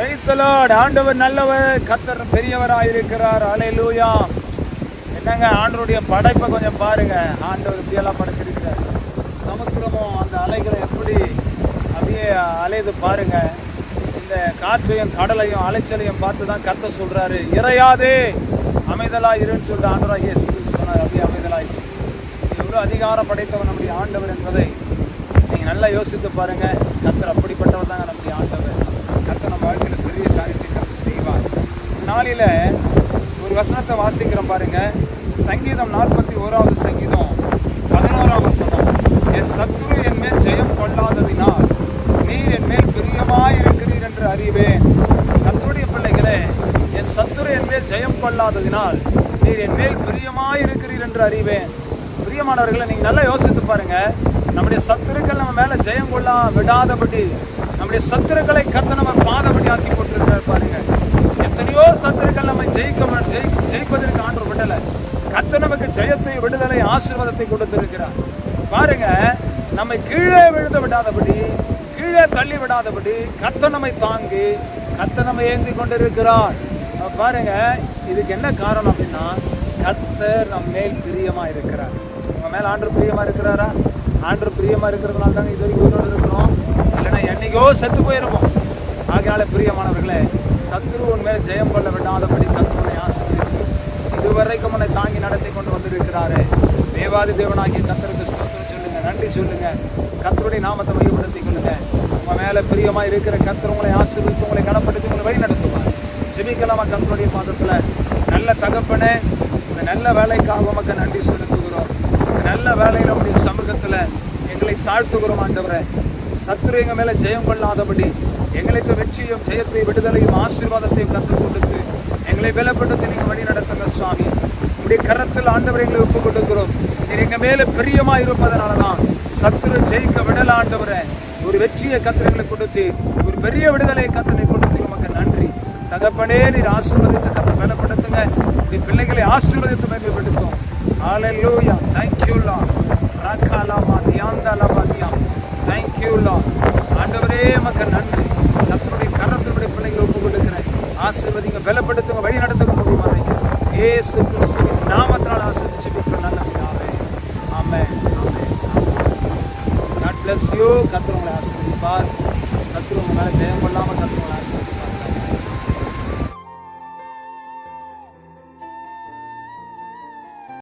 Praise ஆண்டவர் நல்லவர் கத்தர் பெரியவராக இருக்கிறார் அலையலூயா என்னங்க ஆண்டருடைய படைப்பை கொஞ்சம் பாருங்க. ஆண்டவர் இப்படியெல்லாம் படைச்சிருக்கிறார். சமுத்திரமும் அந்த அலைகளை எப்படி அப்படியே அலையுது பாருங்க. இந்த காற்றையும் கடலையும் அலைச்சலையும் பார்த்து தான் கத்த சொல்றாரு. இறையாதே அமைதலா இருன்னு சொல்லிட்டு ஆண்டவராக இயேசு சொன்னார். அப்படியே அமைதலாயிடுச்சு. எவ்வளோ அதிகாரம் படைத்தவர் நம்முடைய ஆண்டவர் என்பதை நீங்கள் நல்லா யோசித்து பாருங்க. கத்தர் அப்படிப்பட்டவர் தாங்க நம்முடைய ஆண்டவர் கத்தர் நம்ம வாழ்க்கையில் பெரிய காரியத்தை கத்து செய்வார் இந்த நாளில் ஒரு வசனத்தை வாசிக்கிறோம் பாருங்க. சங்கீதம் நாற்பத்தி ஓராவது சங்கீதம். பதினோராம் வசனம். என் சத்துரு என் மேல் ஜெயம் கொள்ளாததினால் நீர் என் மேல் பிரியமாயிருக்கிறீர் என்று அறிவேன். கத்தருடைய பிள்ளைகளே என் சத்துரு என் மேல் ஜெயம் கொள்ளாததினால் நீர் என் மேல் பிரியமாயிருக்கிறீர் என்று அறிவேன். பிரியமானவர்களை நீங்கள் நல்லா யோசித்து பாருங்க. நம்முடைய சத்துருக்கள் நம்ம மேலே ஜெயம் கொள்ளா விடாதபடி நம்முடைய சத்துருக்களை கத்த நம்ம பாதபடி ஆக்கி போட்டு பாருங்க எத்தனையோ சத்துருக்கள் நம்ம ஜெயிக்க ஜெயி ஜெயிப்பதற்கு ஆண்டு விடல கத்த நமக்கு ஜெயத்தை விடுதலை ஆசீர்வாதத்தை கொடுத்திருக்கிறார் பாருங்க நம்மை கீழே விழுந்து விடாதபடி கீழே தள்ளி விடாதபடி கத்த நம்மை தாங்கி கத்த நம்ம ஏந்தி கொண்டிருக்கிறார். பாருங்க இதுக்கு என்ன காரணம் அப்படின்னா கத்தர் நம் மேல் பிரியமா இருக்கிறார். உங்க மேல ஆண்டு பிரியமா இருக்கிறாரா? ஆண்டு பிரியமா இருக்கிறதுனால தாங்க இது வரைக்கும் உயிரோடு இருக்கிறோம். இல்லைன்னா என்னைக்கோ செத்து போயிருப்போம். ஆகையால பிரியமானவர்களே சத்ரு உன் மேல் ஜெயம் கொள்ள விடாதபடி கத்தனை வரைக்கும் உன்னை தாங்கி நடத்தி கொண்டு வந்திருக்கிறாரே. தேவாதி தேவனாகிய கத்தருக்கு ஸ்தோத்திரம் சொல்லுங்க நன்றி சொல்லுங்க. கத்தருடைய நாமத்தை மையப்படுத்திக் கொள்ளுங்க. உங்க மேல பிரியமா இருக்கிற கத்தர் உங்களை ஆசீர்வித்து உங்களை கனப்படுத்தி உங்களை வழி நடத்துவார் ஜெபிக்கலாமா கத்தருடைய பாதத்துல. நல்ல தகப்பனே இந்த நல்ல வேலைக்காக உமக்கு நன்றி செலுத்துகிறோம். நல்ல வேலையில் உடைய சமூகத்தில் எங்களை தாழ்த்துகிறோம் ஆண்டவரே. சத்துரு எங்கள் மேலே ஜெயம் கொள்ளாதபடி எங்களுக்கு வெற்றியும் ஜெயத்தையும் விடுதலையும் ஆசீர்வாதத்தையும் கற்றுக் கொடுத்து எங்களை பலப்படுத்தி நீங்கள் வழி நடத்துங்க சுவாமி. உடைய கரத்தில் ஆண்டவரை எங்களை ஒப்புக் கொடுக்கிறோம் நீர் எங்கள் மேலே பிரியமாக இருப்பதனால தான் சத்துரு ஜெயிக்க விடல ஆண்டவரை. ஒரு வெற்றியை கத்திரங்களை கொடுத்து ஒரு பெரிய விடுதலை கத்தனை கொடுத்து உமக்கு நன்றி. தகப்பனே நீர் ஆசீர்வதித்து கத்தை பலப்படுத்துங்க. நீ பிள்ளைகளை ஆசீர்வதித்து மேம்படுத்தும் ஹalleluya thank you lord ரகாலாமா தியாந்தாலாமா தியாம் thank you lord ஆண்டவரே மக்க நன்றி கர்த்தருடைய கரத்தினுடைய பிள்ளைகளை ஒப்புக் கொடுக்கிறேன் ஆசீர்வதிங்க பலப்படுத்துங்க வழி நடத்துங்க முடியுமா ஏசு கிறிஸ்துவின் நாமத்தினால் ஆசீர்வதிச்சு இப்ப நல்ல பிதாவே ஆமென். பிளஸ் யூ கத்துறவங்களை you. கர்த்தர் உங்களை ஆசீர்வதிப்பார். சத்ரு ஜெயம் கொள்ளாமல் கத்துறவங்களை உங்களை